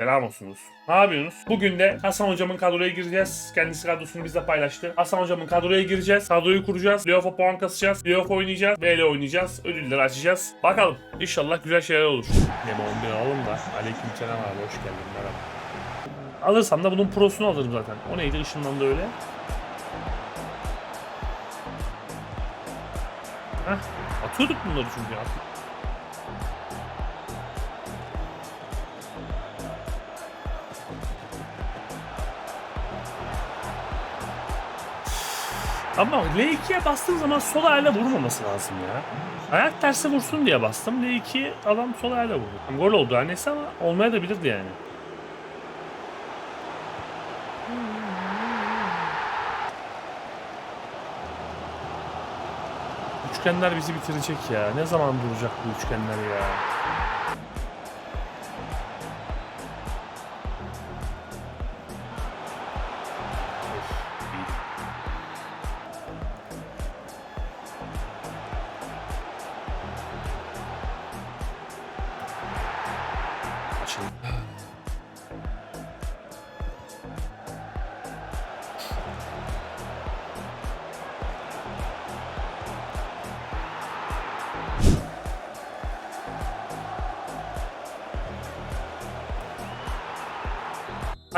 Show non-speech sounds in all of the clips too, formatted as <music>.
Selam olsunuz. Ne yapıyorsunuz? Bugün de Hasan hocamın kadroya gireceğiz. Kendisi kadrosunu bizle paylaştı. Hasan hocamın kadroya gireceğiz. Kadroyu kuracağız. Playoff'a puan kasacağız. Playoff oynayacağız. BL oynayacağız. Ödülleri açacağız. Bakalım. İnşallah güzel şeyler olur. Nemo 11 alalım da. Aleyküm selam abi. Hoş geldin. Merhaba. Alırsam da bunun prosunu alırım zaten. O neydi ışınlandı öyle? Heh. Atıyorduk bunları çünkü ya. Ama L2'ye bastığım zaman sol ayağıyla vurmaması lazım ya. Ayak tersi vursun diye bastım. L2 adam sol ayağıyla vurdu. Gol oldu her neyse ama olmaya da bilirdi yani. Üçgenler bizi bitirecek ya. Ne zaman duracak bu üçgenler ya?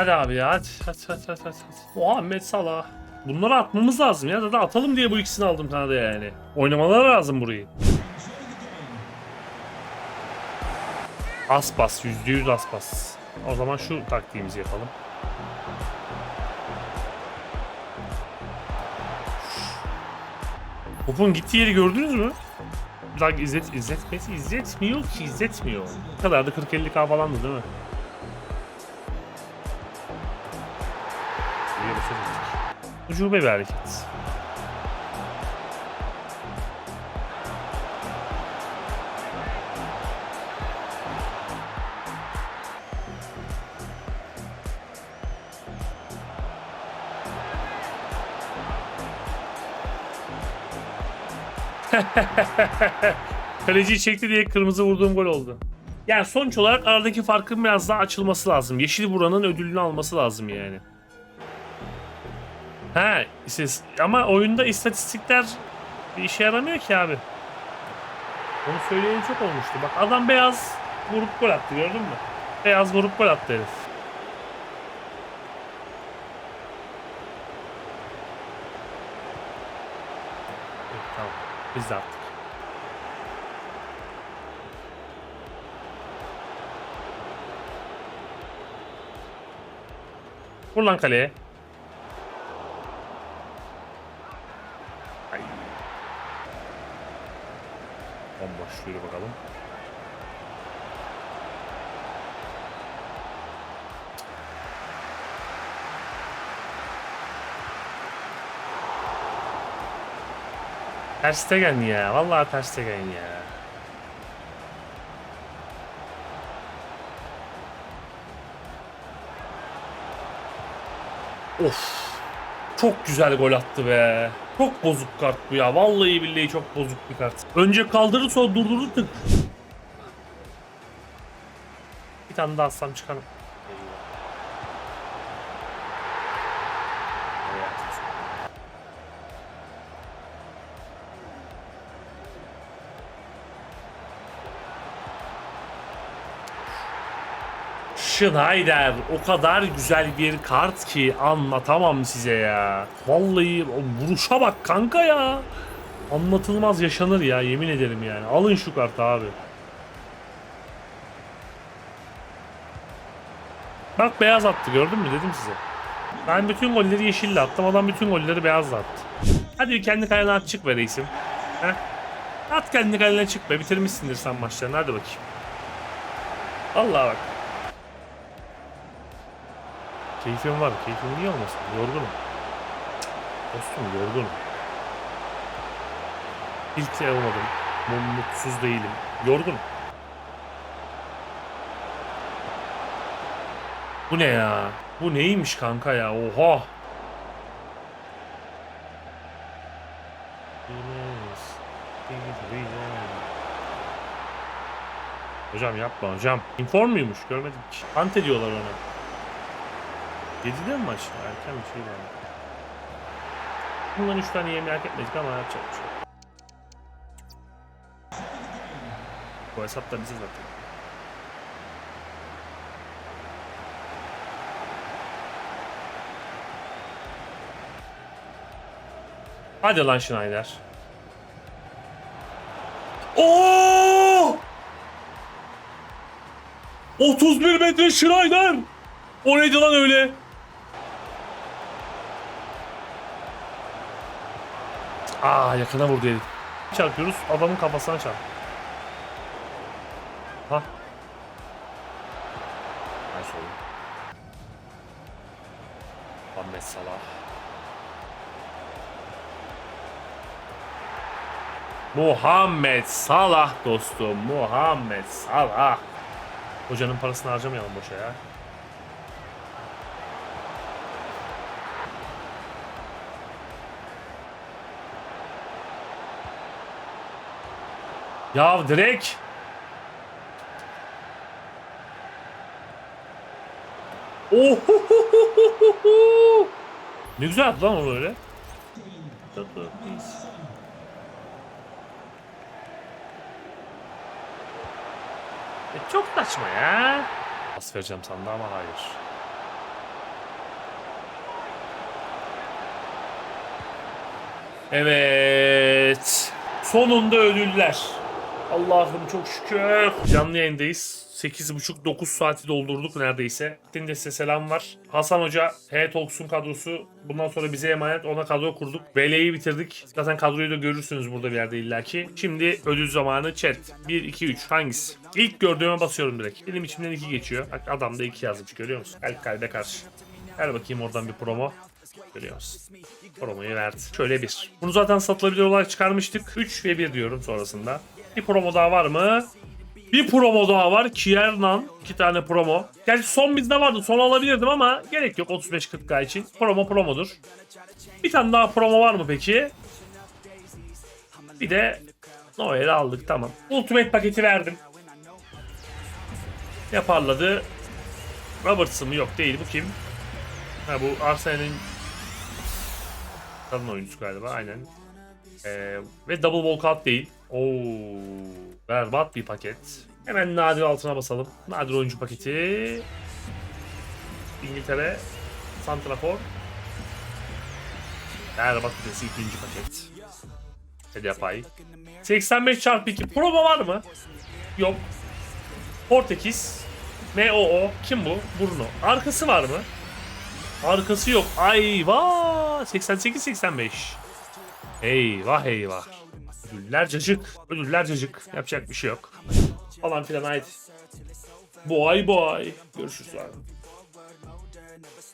Hadi abi ya hadi hadi hadi hadi hadi. Muhammed Salah. Bunları atmamız lazım ya. Zaten atalım diye bu ikisini aldım Kanada yani. Oynamaları lazım burayı. Aspas. Yüzde yüz aspas. O zaman şu taktiğimizi yapalım. Topun gittiği yeri gördünüz mü? Bak izlet, izletmesi izletmiyor ki izletmiyor. Bu kadar da 40-50k falandı değil mi? Ucube bir hareket. <laughs> Kaleciyi çekti diye kırmızı vurduğum gol oldu. Yani sonuç olarak aradaki farkın biraz daha açılması lazım. Yeşil buranın ödülünü alması lazım yani. Ha, işte, ama oyunda istatistikler bir işe yaramıyor ki abi. Onu söyleyeli çok olmuştu. Bak adam beyaz vurup gol attı gördün mü? Beyaz vurup gol attı herif. Evet, tamam. Biz de attık. Vur lan kaleye. Bomboş yürü bakalım. Ters ya. Vallahi Ters Stegen ya. Of. Çok güzel gol attı be. Çok bozuk kart bu ya. Vallahi billahi çok bozuk bir kart. Önce kaldırır sonra durdurur tık. Bir tane daha atsam çıkarım. Schneider o kadar güzel bir kart ki anlatamam size ya. Vallahi o vuruşa bak kanka ya. Anlatılmaz yaşanır ya yemin ederim yani. Alın şu kartı abi. Bak beyaz attı gördün mü dedim size. Ben bütün golleri yeşille attım adam bütün golleri beyazla attı. Hadi kendi kalene çık be reisim. Heh. At kendi kalene çık be bitirmişsindir sen maçlarını hadi bakayım. Allah bak. Keyfim var. Keyfim niye olmasın? Yorgunum. Dostum yorgunum. İlk olmadım. Mum- Mutsuz değilim. Yorgunum. Bu ne ya? Bu neymiş kanka ya? Oha. Hocam yapma hocam. Inform muymuş? Görmedim ki. Ant ediyorlar ona. 7'de mi maç? Erken bir şey var. Bundan 3 tane yemeği hak etmedik ama yapacak bir şey. Bu hesap da bize zaten. Hadi lan Schneider. Oo! 31 metre Schneider. O neydi lan öyle? Aa yakına vurdu herif. Çarpıyoruz adamın kafasına çarp. Ha. Nice oldu. Ahmet Salah. Muhammed Salah dostum. Muhammed Salah. Hocanın parasını harcamayalım boşa ya. Ya direkt. Oh. Ne güzel yaptı lan onu öyle. E, çok saçma ya. Pas vereceğim sandı ama hayır. Evet. Sonunda ödüller. Allah'ım çok şükür. Canlı yayındayız. 8.5-9 saati doldurduk neredeyse. Din de size selam var. Hasan Hoca, H Talks'un kadrosu. Bundan sonra bize emanet. Ona kadro kurduk. VL'yi bitirdik. Zaten kadroyu da görürsünüz burada bir yerde illaki. Şimdi ödül zamanı chat. 1, 2, 3 hangisi? İlk gördüğüme basıyorum direkt. Benim içimden 2 geçiyor. Bak adam da 2 yazmış görüyor musun? Kalp kalbe karşı. Ver bakayım oradan bir promo. Görüyor musun? Promoyu verdi. Şöyle bir. Bunu zaten satılabilir olarak çıkarmıştık. 3 ve 1 diyorum sonrasında. Bir promo daha var mı? Bir promo daha var. Kiernan. iki tane promo. Gerçi son bizde vardı. Son alabilirdim ama gerek yok 35-40k için. Promo promodur. Bir tane daha promo var mı peki? Bir de Noel'i aldık tamam. Ultimate paketi verdim. Ne parladı? Robertson mu? Yok değil. Bu kim? Ha bu Arsenal'in kadın oyuncusu galiba aynen. Ee, ve double walkout değil. Oo, berbat bir paket. Hemen nadir altına basalım. Nadir oyuncu paketi. İngiltere. Santrafor. Berbat ötesi ikinci paket. Hedefay. 85 çarpı 2. Promo var mı? Yok. Portekiz. MOO. Kim bu? Bruno. Arkası var mı? Arkası yok. Ayva. 88-85. Eyvah eyvah. Ödüller cacık. Ödüller cacık. Yapacak bir şey yok. Falan filan haydi. Boy boy. Görüşürüz abi.